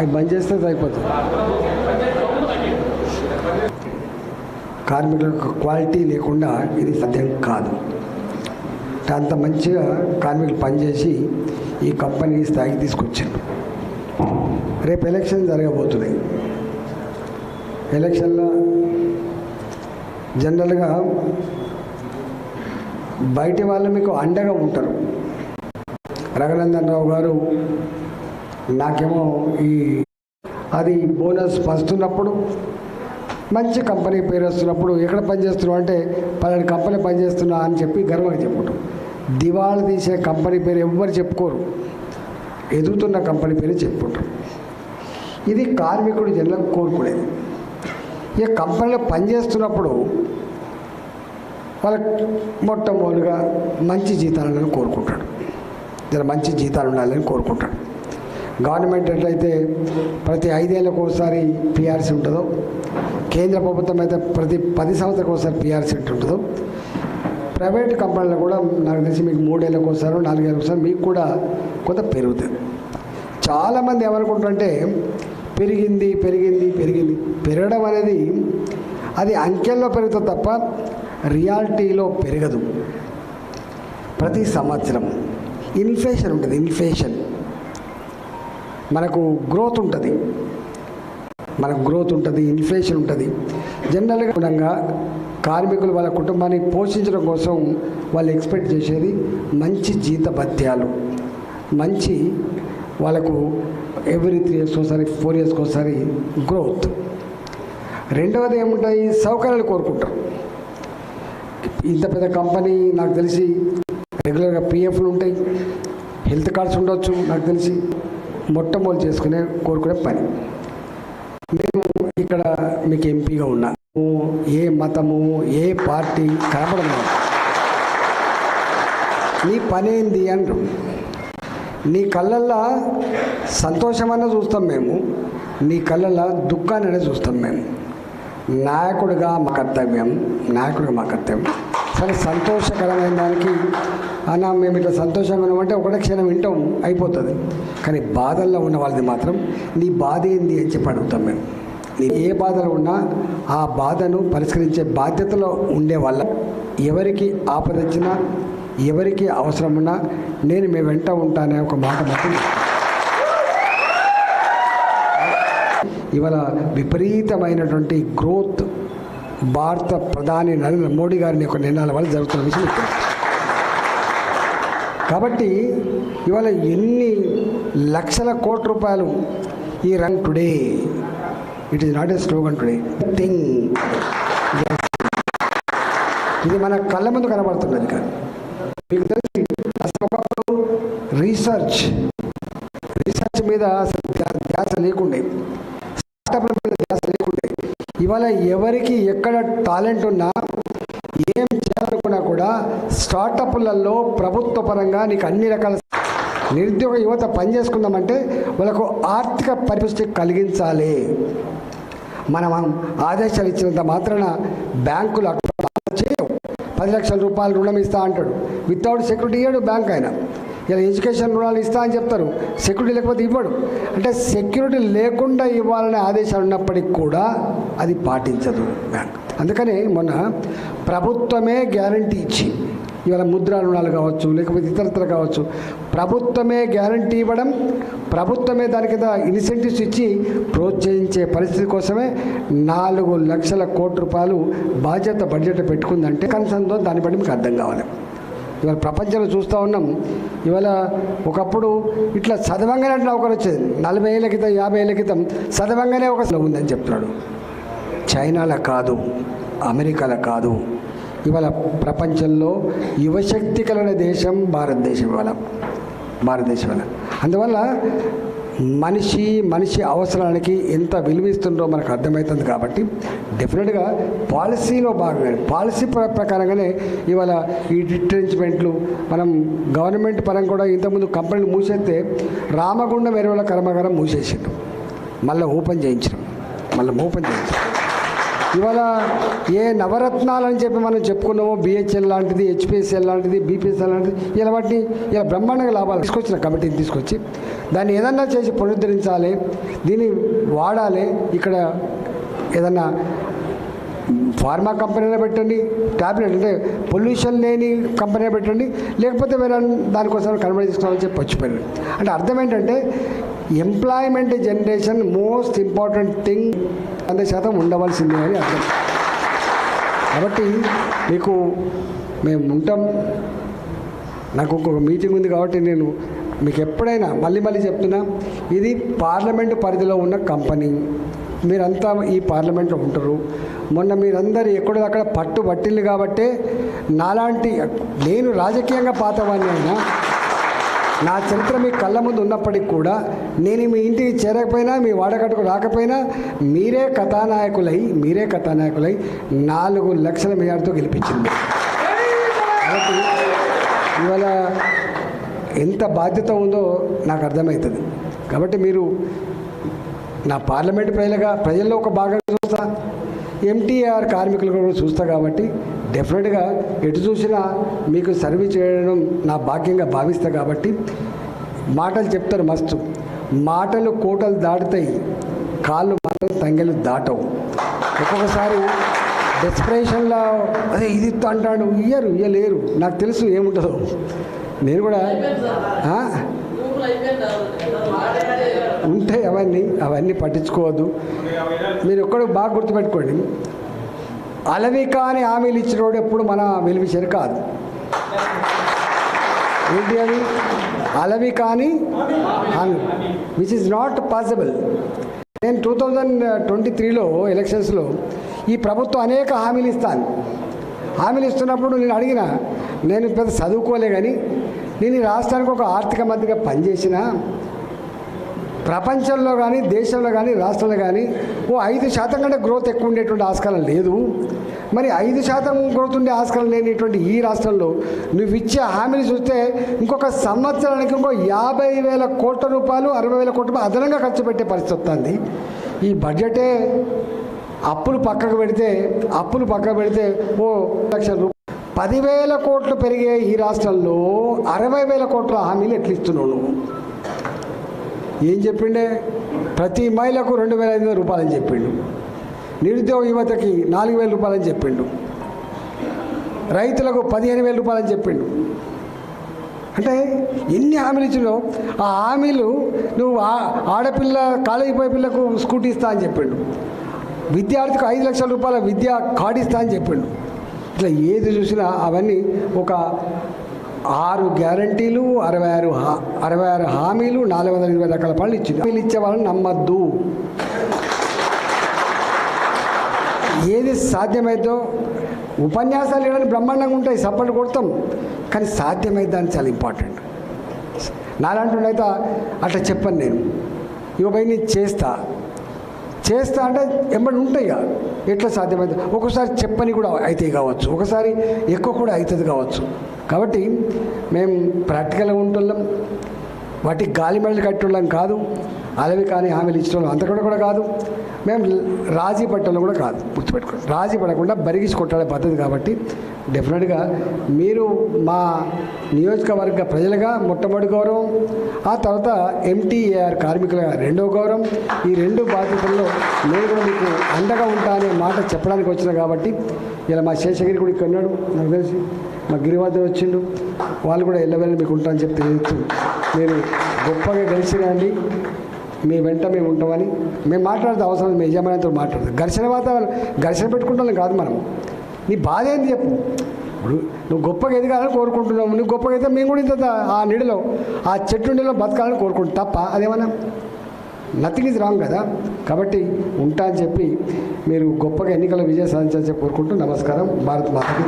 అవి బంద్ చేస్తే సరిపోతుంది. కార్మికులకు క్వాలిటీ లేకుండా ఇది సాధ్యం కాదు. అంత మంచిగా కార్మికులు పనిచేసి ఈ కంపెనీ స్థాయికి తీసుకొచ్చారు. రేపు ఎలక్షన్ జరగబోతున్నాయి. ఎలక్షన్లో జనరల్గా బయటి వాళ్ళు మీకు అండగా ఉంటారు. రఘునందన్ రావు గారు నాకేమో ఈ అది బోనస్ వస్తున్నప్పుడు మంచి కంపెనీ పేరు వస్తున్నప్పుడు ఎక్కడ పనిచేస్తున్నావు అంటే పలాని కంపెనీ పనిచేస్తున్నా అని చెప్పి గర్వంగా చెప్పుకుంటాం. దివాళ తీసే కంపెనీ పేరు ఎవ్వరు చెప్పుకోరు. ఎదుగుతున్న కంపెనీ పేరు చెప్పుకుంటారు ఇది కార్మికుడు జనలకు కోరుకునేది. ఈ కంపెనీలో పనిచేస్తున్నప్పుడు వాళ్ళకి మొట్టమొదటిగా మంచి జీతాలను కోరుకుంటాడు. జర మంచి జీతాలు ఉండాలని కోరుకుంటాడు. గవర్నమెంట్ ఎట్లయితే ప్రతి ఐదేళ్ళకు ఒకసారి పిఆర్సీ ఉంటుందో కేంద్ర ప్రభుత్వం అయితే ప్రతి పది సంవత్సరాలకు ఒకసారి పిఆర్సీ ఉంటుందో ప్రైవేట్ కంపెనీలు కూడా నాకు తెలిసి మీకు మూడేళ్ళకు ఒకసారి నాలుగేళ్ళకు ఒకసారి మీకు కూడా కొంత పెరుగుతుంది. చాలామంది ఏమనుకుంటారంటే పెరిగింది పెరిగింది పెరిగింది. పెరగడం అనేది అది అంకెల్లో పెరుగుతుంది తప్ప రియాలిటీలో పెరగదు. ప్రతి సంవత్సరం. ఇన్ఫ్లేషన్ ఉంటుంది ఇన్ఫ్లేషన్. మనకు గ్రోత్ ఉంటుంది. మనకు గ్రోత్ ఉంటుంది ఇన్ఫ్లేషన్ ఉంటుంది. జనరల్గా కూడా కార్మికులు వాళ్ళ కుటుంబాన్ని పోషించడం కోసం వాళ్ళు ఎక్స్పెక్ట్ చేసేది మంచి జీత భత్యాలు మంచి వాళ్ళకు ఎవ్రీ త్రీ ఇయర్స్ ఒకసారి ఫోర్ ఇయర్స్కి ఒకసారి గ్రోత్ రెండవది ఏముంటాయి? సౌకర్యాలు కోరుకుంటారు. ఇంత పెద్ద కంపెనీ నాకు తెలిసి రెగ్యులర్గా పిఎఫ్లు ఉంటాయి. హెల్త్ కార్డ్స్ ఉండొచ్చు నాకు తెలిసి. మొట్టమొదటి చేసుకునే కోరుకునే పని. మేము ఇక్కడ మీకు ఎంపీగా ఉన్నా. ఏ మతము ఏ పార్టీ కనపడదు నీ పని ఏంది అంటారు నీ కళ్ళల్లో సంతోషమన్నా చూస్తాం మేము. నీ కళ్ళల్లో దుఃఖాన్ని చూస్తాం మేము. నాయకుడిగా మా కర్తవ్యం నాయకుడిగా మా కర్తవ్యం. కానీ సంతోషకరమైన దానికి అన్న మేము ఇట్లా సంతోషంగా ఉన్నామంటే ఒకటే క్షణం వింటాం అయిపోతుంది. కానీ బాధల్లో ఉన్న వాళ్ళది మాత్రం నీ బాధ ఏంది? అని చెప్పి అడుగుతాం మేము. నీ ఏ బాధలో ఉన్నా ఆ బాధను పరిష్కరించే బాధ్యతలో ఉండే వాళ్ళ ఎవరికి ఆపద వచ్చినా ఎవరికి అవసరం ఉన్నా నేను మేము వెంట ఉంటానే ఒక మాట మాత్రం ఇవాళ విపరీతమైనటువంటి గ్రోత్ భారత ప్రధాని నరేంద్ర మోడీ గారిని యొక్క నిర్ణయాల వల్ల జరుగుతున్న విషయం కాబట్టి ఇవాళ ఎన్ని లక్షల కోట్ల రూపాయలు ఈ రంగ్ today it is not a slogan today thing. ఇది మన కళ్ళ ముందు కనబడుతున్నది కానీ మీకు తెలిసి అసలు ఒకప్పుడు రీసెర్చ్ రీసెర్చ్ మీద అసలు ధ్యాస లేకుండే స్టార్టప్ల మీద ధ్యాస లేకుండే ఇవాళ ఎవరికి ఎక్కడ టాలెంట్ ఉన్నా ఏం చేయాలనుకున్నా కూడా స్టార్టప్లలో ప్రభుత్వ పరంగా నీకు అన్ని రకాల నిరుద్యోగ యువత పని చేసుకుందామంటే వాళ్ళకు ఆర్థిక పరిపుష్టి కలిగించాలి. మనం ఆదేశాలు ఇచ్చినంత మాత్రాన బ్యాంకులు అక్కడ చేయవు. పది లక్షల రూపాయలు రుణం ఇస్తా అంటాడు. వితౌట్ సెక్యూరిటీ ఇవ్వడు బ్యాంక్ అయినా ఇలా ఎడ్యుకేషన్ రుణాలు ఇస్తా అని చెప్తారు. సెక్యూరిటీ లేకపోతే ఇవ్వడు. అంటే సెక్యూరిటీ లేకుండా ఇవ్వాలనే ఆదేశాలు ఉన్నప్పటికీ కూడా అది పాటించదు బ్యాంక్. అందుకని మొన్న ప్రభుత్వమే గ్యారంటీ ఇచ్చి ఇవాళ ముద్రా రుణాలు కావచ్చు లేకపోతే ఇతరత్ర కావచ్చు ప్రభుత్వమే గ్యారంటీ ఇవ్వడం ప్రభుత్వమే దాని కింద ఇన్సెంటివ్స్ ఇచ్చి ప్రోత్సహించే పరిస్థితి కోసమే నాలుగు లక్షల కోట్ల రూపాయలు బాధ్యత బడ్జెట్ పెట్టుకుందంటే కన్సర్న్తో దాన్ని బట్టి మీకు అర్థం కావాలి. ఇవాళ ప్రపంచంలో చూస్తూ ఉన్నాం. ఇవాళ ఒకప్పుడు ఇట్లా చదవంగానే అట్లా ఒకరు వచ్చేది. నలభై ఏళ్ళ క్రితం యాభై ఏళ్ళ క్రితం చదవంగానే ఒక ఉందని చెప్తున్నాడు. చైనాలో కాదు అమెరికాలో కాదు. ఇవాళ ప్రపంచంలో యువశక్తి కలిగిన దేశం భారతదేశం ఇవాళ. భారతదేశం వల్ల అందువల్ల మనిషి మనిషి అవసరానికి ఎంత విలువిస్తుందో మనకు అర్థమవుతుంది కాబట్టి డెఫినెట్గా పాలసీలో భాగంగా పాలసీ ప్ర- ప్రకారంగానే ఇవాళ ఈ రిట్రెంచ్మెంట్లు మనం గవర్నమెంట్ పరంగా కూడా ఇంతకుముందు కంపెనీలు మూసేస్తే రామగుండం ఎరువుల కర్మాగారం మూసేసిండు మళ్ళీ ఓపెన్ చేయించడం మళ్ళీ ఓపెన్ చేయించడం ఇవాళ ఏ నవరత్నాలు అని చెప్పి మనం చెప్పుకున్నామో బిహెచ్ఎల్ లాంటిది హెచ్పిఎస్ఎల్ లాంటిది బీపీఎస్ఎల్ లాంటిది ఇలా వాటిని ఇలా బ్రహ్మాండంగా లాభాలు తీసుకొచ్చిన కమిటీని తీసుకొచ్చి దాన్ని ఏదన్నా చేసి పునరుద్ధరించాలి దీన్ని వాడాలి ఇక్కడ ఏదన్నా ఫార్మా కంపెనీలో పెట్టండి ట్యాబ్లెట్ అంటే పొల్యూషన్ లేని కంపెనీలో పెట్టండి లేకపోతే వేరే దానికోసం కనబడి తీసుకోవాలని చెప్పి వచ్చిపోయారు. అంటే అర్థం ఏంటంటే employment generation most important thing వంద శాతం ఉండవలసిందే అని అర్థం. కాబట్టి మీకు మేము ఉంటాం. నాకు ఒక మీటింగ్ ఉంది కాబట్టి నేను మీకు ఎప్పుడైనా మళ్ళీ మళ్ళీ చెప్తున్నా ఇది పార్లమెంటు పరిధిలో ఉన్న కంపెనీ. మీరంతా ఈ పార్లమెంట్లో ఉంటారు. మొన్న మీరందరూ ఎక్కడో అక్కడ పట్టు పట్టిల్లు కాబట్టే నాలాంటి నేను రాజకీయంగా పాతవాన్ని అయినా నా చరిత్ర మీ కళ్ళ ముందు ఉన్నప్పటికి కూడా నేను మీ ఇంటికి చేరకపోయినా మీ వాడకట్టుకు రాకపోయినా మీరే కథానాయకులై మీరే కథానాయకులై నాలుగు లక్షల మేయర్తో గెలిపించింది. ఇవాళ ఎంత బాధ్యత ఉందో నాకు అర్థమవుతుంది. కాబట్టి మీరు నా పార్లమెంట్ ప్రజలుగా ప్రజల్లో ఒక భాగంగా చూస్తా ఎంటీఆర్ కార్మికులు కూడా చూస్తా కాబట్టి డెఫినెట్గా ఎటు చూసినా మీకు సర్వీస్ చేయడం నా భాగ్యంగా భావిస్తా కాబట్టి మాటలు చెప్తారు మస్తు మాటలు కోటలు దాటుతాయి కాళ్ళు మాటలు తంగెలు దాటవు. ఒక్కొక్కసారి డెస్పరేషన్లో అదే ఇది అంటాడు. ఇయ్యరు ఇయ్యలేరు. నాకు తెలుసు ఏముంటుందో. నేను కూడా ఉంటాయి అవన్నీ అవన్నీ పట్టించుకోవద్దు. మీరు ఒక్కడు బాగా గుర్తుపెట్టుకోండి. అలవి కాని హామీలు ఇచ్చినోడు ఎప్పుడు మన వెలివిషర్ కాదు. ఏంటి అది అలవి కాని హామీ. విచ్ ఇస్ నాట్ పాసిబుల్ నేను టూ థౌజండ్ ట్వంటీ త్రీలో ఎలక్షన్స్లో ఈ ప్రభుత్వం అనేక హామీలు ఇస్తాను హామీలు ఇస్తున్నప్పుడు నేను అడిగిన నేను పెద్ద చదువుకోలే కానీ నేను ఈ రాష్ట్రానికి ఒక ఆర్థిక మంత్రిగా పనిచేసిన ప్రపంచంలో కానీ దేశంలో కానీ రాష్ట్రంలో కానీ ఓ ఐదు శాతం కంటే గ్రోత్ ఎక్కువ ఉండేటువంటి ఆస్కారం లేదు. మరి ఐదు శాతం గ్రోత్ ఉండే ఆస్కారం లేనిటువంటి ఈ రాష్ట్రంలో నువ్వు ఇచ్చే హామీని చూస్తే ఇంకొక సంవత్సరానికి ఇంకో యాభై వేల కోట్ల రూపాయలు అరవై వేల కోట్ల రూపాయలు అదనంగా ఖర్చు పెట్టే పరిస్థితి వస్తుంది. ఈ బడ్జెటే అప్పులు పక్కకు పెడితే అప్పులు పక్కకు పెడితే ఓ లక్షల రూపాయలు పదివేల కోట్లు పెరిగే ఈ రాష్ట్రంలో అరవై వేల కోట్ల హామీలు ఎట్లా ఇస్తున్నావు నువ్వు? ఏం చెప్పిండే? ప్రతి మహిళకు రెండు వేల ఐదు వందల రూపాయలని చెప్పిండు. నిరుద్యోగ యువతకి నాలుగు వేల రూపాయలని చెప్పిండు. రైతులకు పదిహేను వేల రూపాయలని చెప్పిండు. అంటే ఎన్ని హామీలు ఇచ్చినో ఆ హామీలు నువ్వు ఆ- ఆడపిల్ల కాలేజీ పోయే పిల్లకు స్కూటీ ఇస్తా అని చెప్పిండు. విద్యార్థికి ఐదు లక్షల రూపాయల విద్యా కార్డు ఇస్తా అని చెప్పిండు. ఇట్లా ఏది చూసినా అవన్నీ ఒక ఆరు గ్యారంటీలు అరవై ఆరు హా- అరవై ఆరు హామీలు నాలుగు వందల ఇరవై రకాల పనులు ఇచ్చింది హామీలు ఇచ్చే వాళ్ళని నమ్మద్దు. ఏది సాధ్యమైందో ఉపన్యాసాలు ఇవ్వడానికి బ్రహ్మాండంగా ఉంటాయి సపోర్ట్ కొడతాం కానీ సాధ్యమైతే దాన్ని చాలా ఇంపార్టెంట్ నాలాంటి అయితే అట్లా చెప్పను నేను. ఇవ్వబోయి నేను చేస్తా. చేస్తా అంటే ఎంబడి ఉంటాయి ఎట్లా సాధ్యమైంది ఒక్కోసారి చెప్పని కూడా అవుతాయి కావచ్చు. ఒకసారి ఎక్కువ కూడా అవుతుంది కావచ్చు. కాబట్టి మేము ప్రాక్టికల్గా ఉంటున్నాం. వాటికి గాలి మెడలు కట్టుళ్ళం కాదు. అలవి కానీ హామీలు ఇచ్చడం అంతకుండా కూడా కాదు. మేము రాజీ పట్టడం కూడా కాదు. గుర్తుపెట్టుకోండి రాజీ పడకుండా బరిగిసి కొట్టాడే పద్ధతి కాబట్టి డెఫినెట్గా మీరు మా నియోజకవర్గ ప్రజలుగా మొట్టమొదటి గౌరవం ఆ తర్వాత ఎంటీఏఆర్ కార్మికులుగా రెండో గౌరవం. ఈ రెండు బాధ్యతల్లో నేను కూడా మీకు అండగా ఉంటా అనే మాట చెప్పడానికి వచ్చిన కాబట్టి ఇలా మా శేషగిరి కూడా ఇక్కడ ఉన్నాడు నాకు తెలిసి. మా గిరివాదం వచ్చిండు వాళ్ళు కూడా ఎల్లవెల్లి మీకు ఉంటారని చెప్పి తెలియచ్చు మీరు గొప్పగా గెలిచిరండి మీ వెంట మేము ఉంటామని మేము మాట్లాడితే అవసరం మీ యజమానితో మాట్లాడదు. ఘర్షణ వాతావరణం ఘర్షణ పెట్టుకుంటాం కాదు మనం. నీ బాధ ఏంది చెప్పు. ఇప్పుడు నువ్వు గొప్పగా ఎదగాలని కోరుకుంటున్నావు. నువ్వు గొప్పగా అయితే మేము కూడా ఇంత ఆ నీడలో ఆ చెట్టు నీడలో బతకాలని కోరుకుంటాం తప్ప అదేమన్నా? నథింగ్ ఇస్ రాంగ్ కదా. కాబట్టి ఉంటా అని చెప్పి మీరు గొప్పగా ఎన్నికల విజయ సాధించాలని చెప్పి కోరుకుంటూ నమస్కారం. భారత్ మాతకి